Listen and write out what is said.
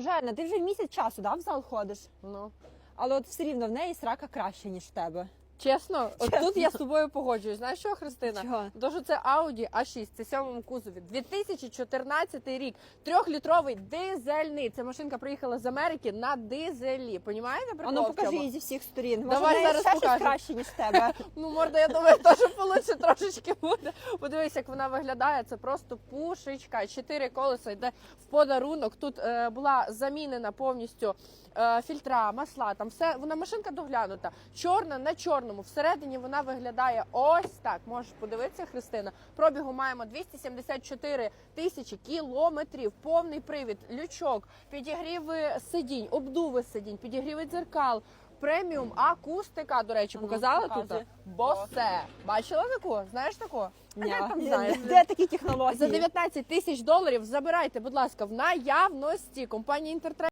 Божена, ти вже місяць часу да, в зал ходиш, Ну. але от все рівно в неї срака краще, ніж в тебе. Чесно, от Чесно. тут я з тобою погоджуюсь. Знаєш що, Христина? Чого? Тому що це Audi A6, це сьомому кузові. 2014 рік. Трьохлітровий дизельний. Ця машинка приїхала з Америки на дизелі. Понімаєте? А ну в покажи чому? її зі всіх сторін. Може, Давай в неї зараз ще щось покажемо. краще, ніж в тебе. Ну, морда, я думаю, теж получше трошечки буде. Подивись, як вона виглядає. Це просто пушечка. Чотири колеса йде в подарунок. Тут е, була замінена повністю е, фільтра, масла. Там все вона машинка доглянута. Чорна на чорному. Всередині вона виглядає ось так. Можеш подивитися, Христина. Пробігу маємо 274 тисячі кілометрів. Повний привід, лючок, підігріви сидінь, обдуви сидінь, підігріви дзеркал. Преміум акустика, до речі, показала тут. Босе. Бачила таку? Знаєш таку? Ні, Де такі технології? За 19 тисяч доларів забирайте, будь ласка, в наявності компанії Інтертрейд.